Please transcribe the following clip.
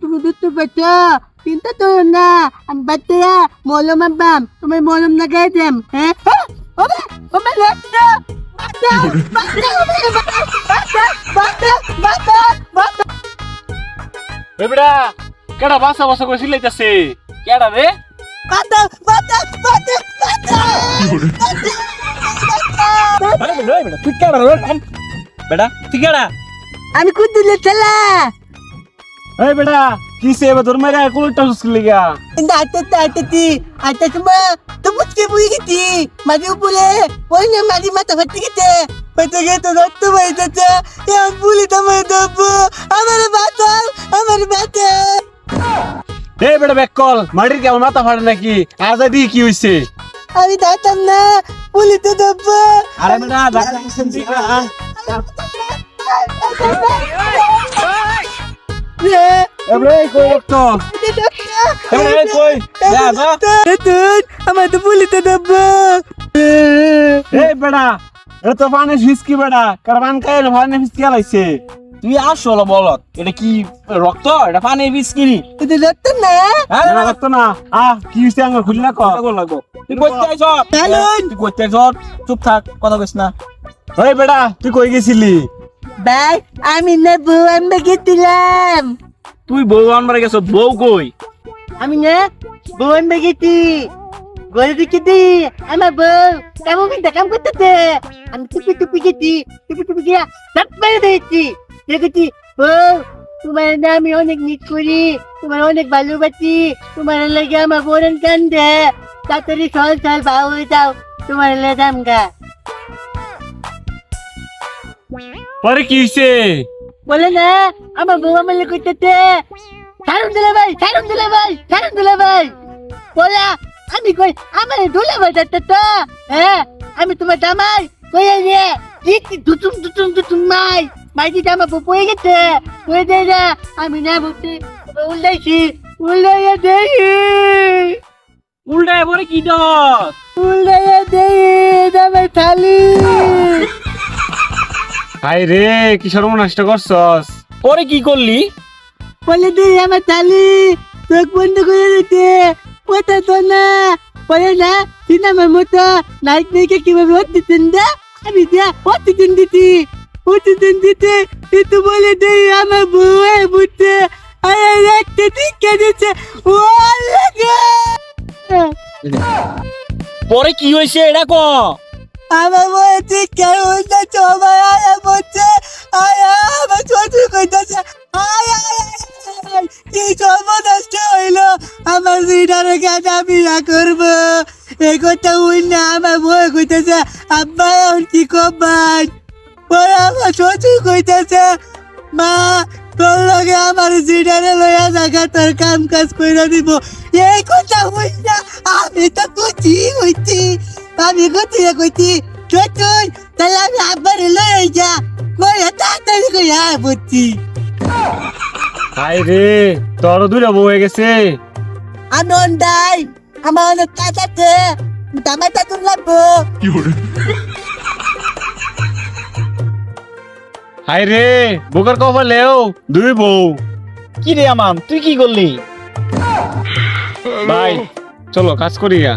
তুমি দুটো বাচ্চা চিন্তা করো না আমি বাচ্চারা মলম আনবাম তোমার মলম লাগাই দেম হ্যাঁ বেটা কেডা বাসা বাসা করে সিলাইতাছে কেডা রে বাচ্চা বাচ্চা বাচ্চা বাচ্চা তুই কেডা রে বেটা তুই কেডা আমি কুদ্দুলের ছেলা এই বেটা কিসে এবার তোর মেরে কোন টাউস লিগা ইন্দা আটতে আটতে আটতে তুমি তো মুচকে পুই গেছি মাঝে উপরে ওই না মাঝে মাথা ফাটতে গেছে পেটে গেছে রক্ত বাইতেছে এ পুলি তোমার দেব আমার বাতাল আমার বাতাল এই বেটা ব্যাক কল মাটির কেমন মাথা ফাটে নাকি আজাদি কি হইছে আমি দাঁতাম না পুলি তো দেব আরে বেটা দাঁতাম আমার তো পুলি তো এই বেটা এটা পানি ফিসকি বেটা কারবান খাই না ফিসকি আসল বলত এটা কি রক্ত এটা পানি বিস্কিনি এটা রক্ত না না না আহ কি হইছে আঙ্গুর খুলি না তুই করতে আইছ। তুই চুপ থাক কথা কইস না ওই বেটা তুই কই গেছিলি? ভাই আমি না বউ আমি গেছিলাম। তুই বউ আনবার গেছ বউ কই? আমি না বউ আমি গেছি। গলে দেখেছি আমার বউ কেমন কিন্তু কাম করতেছে। আমি টুপি টুপি গেছি টুপি টুপি গিয়া সব মেরে দিয়েছি। দেখেছি বউ তোমার না আমি অনেক মিস করি তোমার অনেক ভালোবাসি তোমার লাগে আমার বোন কান্দে। তাড়াতাড়ি সল সল ভাও হয়ে যাও। তোমার লেগাম গা। পরে কি হইছে? বলে না আমার বউ আমার করতেছে ছাড়ুন দিলে ভাই ছাড়ুন দিলে ভাই ছাড়ুন দিলে ভাই। বলা আমি কই আমার দুলে ভাই তো হ্যাঁ আমি তোমার জামাই কই রে কি দুতুম দুতুম দুতুম মাই মাইটি জামা পড়ে গেছে দে না আমি না বলতে উল্লাইছি উল্লাইয়া দেই। উল্টায় পরে কি দস উল্লাইয়া দেই জামাই থালি হাই রে কি সর্বনাশটা করছস? পরে কি করলি? বলে দে আমার থালি চোখ বন্ধ করে দিতে। ওটা তো না বলে না সিনেমার মতো নায়ক নায়িকা কীভাবে অতিথিন দা আমি যা অতিথিন দিতি। অতিথিন দিতে কিন্তু বলে দে আমার বউ বুঝতে আরে একটা টিকা দিচ্ছে ও লাগে পরে কি হয়েছে এটা ক আমার বউ টিকা উল্টা চোবার আয়া বলছে, আয়া আমার ছোট কইতাছে, আয়া কি সর্বনষ্ট হইল? আমার সিটারে কাটা বিয়া করব। এই কথা উই না আমার বউ কইতেছে, আব্বা, এখন কি কবান পরে আমার শ্বশুর কইতেছে, মা, তোর লগে আমার সিটারে লইয়া জায়গা তোর কাম কাজ কইরা দিব। এই কথা হই না আমি তো কইছি হইছি। আমি কইছি কইছি শ্বশুর তাহলে আমি আব্বারে লইয়া যা কইয়া তাড়াতাড়ি কইয়া বুঝছি হাই রে তোর দুইটা বউ হয়ে গেছে। আনন্দাই আমার অনেক কাজ আছে টামাটা তুল লাগবো। হাই রে বুকের কপালেও দুই বউ। কি রে আমাম তুই কি করলি? ভাই চলো কাজ করি গা।